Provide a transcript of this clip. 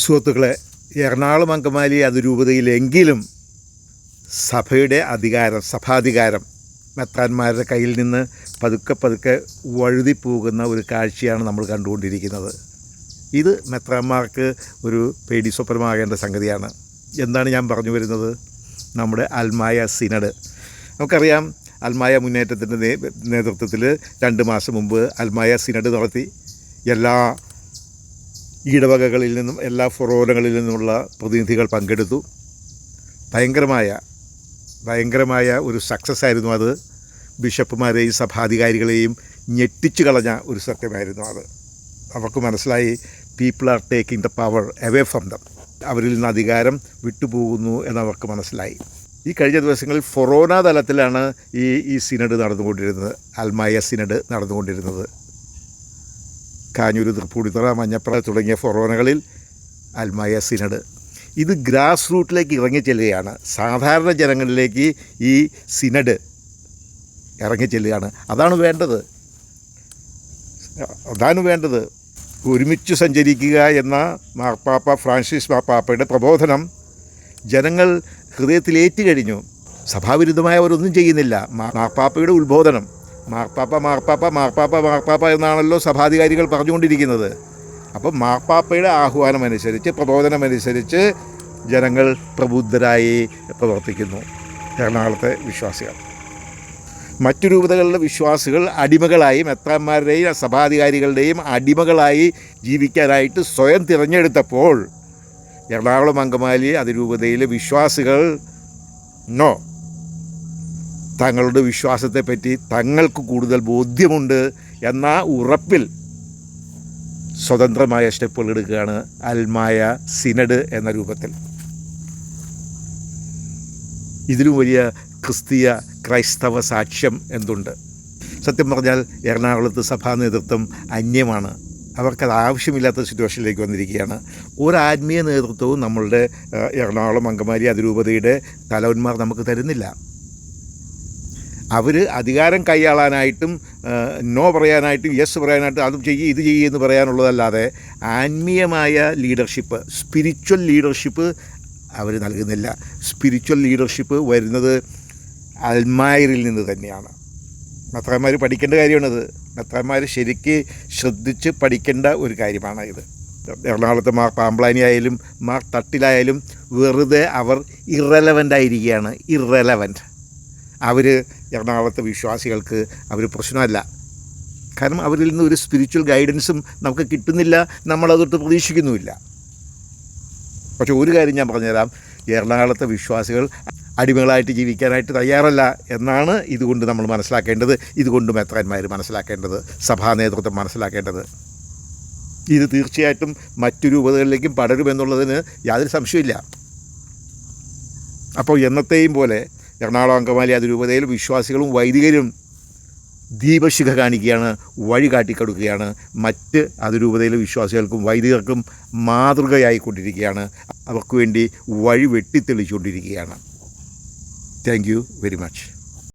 സുഹൃത്തുക്കളെ എറണാകുളം അങ്കമാലി അതിരൂപതയിലെങ്കിലും സഭയുടെ അധികാരം സഭാധികാരം മെത്രാന്മാരുടെ കയ്യിൽ നിന്ന് പതുക്കെ പതുക്കെ വഴുതിപ്പോകുന്ന ഒരു കാഴ്ചയാണ് നമ്മൾ കണ്ടുകൊണ്ടിരിക്കുന്നത്. ഇത് മെത്രാന്മാർക്ക് ഒരു പേടി സ്വപ്നമാകേണ്ട സംഗതിയാണ്. എന്താണ് ഞാൻ പറഞ്ഞു വരുന്നത്? നമ്മുടെ അൽമായ സിനഡ്. നമുക്കറിയാം അൽമായ മുന്നേറ്റത്തിന്റെ നേതൃത്വത്തിൽ രണ്ട് മാസം മുമ്പ് അൽമായ സിനഡ് നടത്തി. എല്ലാ ഇടവകകളിൽ നിന്നും എല്ലാ ഫോറോറുകളിൽ നിന്നുമുള്ള പ്രതിനിധികൾ പങ്കെടുത്തു. ഭയങ്കരമായ ഭയങ്കരമായ ഒരു സക്സസ് ആയിരുന്നു അത്. ബിഷപ്പുമാരെയും സഭാധികാരികളെയും ഞെട്ടിച്ചു കളഞ്ഞ ഒരു സത്യമായിരുന്നു അത്. അവർക്ക് മനസ്സിലായി people are taking the power away from them അവരിൽ നിന്ന് അധികാരം വിട്ടുപോകുന്നു എന്നവർക്ക് മനസ്സിലായി. ഈ കഴിഞ്ഞ ദിവസങ്ങളിൽ ഫൊറോന തലത്തിലാണ് ഈ ഈ സിനഡ് നടന്നുകൊണ്ടിരുന്നത്. അൽമായ സിനഡ് നടന്നുകൊണ്ടിരുന്നത്. കാഞ്ഞൂര് തൃപ്പൂണിത്തറ മഞ്ഞപ്പുറ തുടങ്ങിയ ഫൊറോനകളിൽ അൽമായ സിനഡ് ഇത് ഗ്രാസ് റൂട്ടിലേക്ക് ഇറങ്ങിച്ചെല്ലുകയാണ്. സാധാരണ ജനങ്ങളിലേക്ക് ഈ സിനഡ് ഇറങ്ങിച്ചെല്ലുകയാണ്. അതാണ് വേണ്ടത്. അതാണ് വേണ്ടത്. ഒരുമിച്ച് സഞ്ചരിക്കുക എന്ന മാർപ്പാപ്പ ഫ്രാൻസിസ് മാർപ്പാപ്പയുടെ പ്രബോധനം ജനങ്ങൾ ഹൃദയത്തിലേറ്റ് കഴിഞ്ഞു. സഭാവിരുദ്ധമായവരൊന്നും ചെയ്യുന്നില്ല. മാർപ്പാപ്പയുടെ ഉത്ബോധനം. മാർപ്പാപ്പ മാർപ്പാപ്പ മാർപ്പാപ്പ മാർപ്പാപ്പ എന്നാണല്ലോ സഭാധികാരികൾ പറഞ്ഞുകൊണ്ടിരിക്കുന്നത്. അപ്പം മാർപ്പാപ്പയുടെ ആഹ്വാനം അനുസരിച്ച് പ്രബോധനമനുസരിച്ച് ജനങ്ങൾ പ്രബുദ്ധരായി പ്രവർത്തിക്കുന്നു. എറണാകുളത്തെ വിശ്വാസികൾ. മറ്റു രൂപതകളിലെ വിശ്വാസികൾ അടിമകളായി മെത്രാന്മാരുടെയും സഭാധികാരികളുടെയും അടിമകളായി ജീവിക്കാനായിട്ട് സ്വയം തിരഞ്ഞെടുത്തപ്പോൾ എറണാകുളം അങ്കമാലി അതിരൂപതയിലെ വിശ്വാസികൾ നോ തങ്ങളുടെ വിശ്വാസത്തെപ്പറ്റി തങ്ങൾക്ക് കൂടുതൽ ബോധ്യമുണ്ട് എന്ന ഉറപ്പിൽ സ്വതന്ത്രമായ സ്റ്റെപ്പുകൾ എടുക്കുകയാണ് അൽമായ സിനഡ് എന്ന രൂപത്തിൽ. ഇതിലും വലിയ ക്രിസ്തീയ ക്രൈസ്തവ സാക്ഷ്യം എന്തുണ്ട്? സത്യം പറഞ്ഞാൽ എറണാകുളത്ത് സഭാ നേതൃത്വം അന്യമാണ്. അവർക്കത് ആവശ്യമില്ലാത്ത സിറ്റുവേഷനിലേക്ക് വന്നിരിക്കുകയാണ്. ഒരു ആത്മീയ നേതൃത്വവും നമ്മളുടെ എറണാകുളം അങ്കമാലി അതിരൂപതയുടെ തലവന്മാർ നമുക്ക് തരുന്നില്ല. അവർ അധികാരം കൈയാളാനായിട്ടും നോ പറയാനായിട്ടും യെസ് പറയാനായിട്ടും അതും ചെയ്യ് ഇത് ചെയ്യുക എന്ന് പറയാനുള്ളതല്ലാതെ ആത്മീയമായ ലീഡർഷിപ്പ് സ്പിരിച്വൽ ലീഡർഷിപ്പ് അവർ നൽകുന്നില്ല. സ്പിരിച്വൽ ലീഡർഷിപ്പ് വരുന്നത് അൽമായറിൽ നിന്ന് തന്നെയാണ്. മെത്രാന്മാർ പഠിക്കേണ്ട കാര്യമാണിത്. മെത്രാന്മാർ ശരിക്ക് ശ്രദ്ധിച്ച് പഠിക്കേണ്ട ഒരു കാര്യമാണ് ഇത്. എറണാകുളത്ത് മാർ പാമ്പ്ലാനി ആയാലും മാർ തട്ടിലായാലും വെറുതെ അവർ ഇറലവന്റ് ആയിരിക്കുകയാണ്. ഇറലവന്റ് അവർ എറണാകുളത്തെ വിശ്വാസികൾക്ക് അവർ പ്രശ്നമല്ല. കാരണം അവരിൽ നിന്ന് ഒരു സ്പിരിച്വൽ ഗൈഡൻസും നമുക്ക് കിട്ടുന്നില്ല നമ്മളതൊട്ട് പ്രതീക്ഷിക്കുന്നുമില്ല. പക്ഷേ ഒരു കാര്യം ഞാൻ പറഞ്ഞുതരാം. എറണാകുളത്തെ വിശ്വാസികൾ അടിമകളായിട്ട് ജീവിക്കാനായിട്ട് തയ്യാറല്ല എന്നാണ് ഇതുകൊണ്ട് നമ്മൾ മനസ്സിലാക്കേണ്ടത്. ഇതുകൊണ്ട് മെത്രാന്മാർ മനസ്സിലാക്കേണ്ടത് സഭാ നേതൃത്വം മനസ്സിലാക്കേണ്ടത്. ഇത് തീർച്ചയായിട്ടും മറ്റു രൂപതകളിലേക്കും പടരുമെന്നുള്ളതിന് യാതൊരു സംശയമില്ല അപ്പോൾ എന്നത്തെയും പോലെ എറണാകുളം അങ്കമാലി അതിരൂപതയിൽ വിശ്വാസികളും വൈദികരും ദീപശിഖ കാണിക്കുകയാണ് വഴി കാട്ടിക്കൊടുക്കുകയാണ്. മറ്റ് അതിരൂപതയിലെ വിശ്വാസികൾക്കും വൈദികർക്കും മാതൃകയായിക്കൊണ്ടിരിക്കുകയാണ്. അവർക്ക് വേണ്ടി വഴി വെട്ടിത്തെളിച്ചുകൊണ്ടിരിക്കുകയാണ്. Thank you very much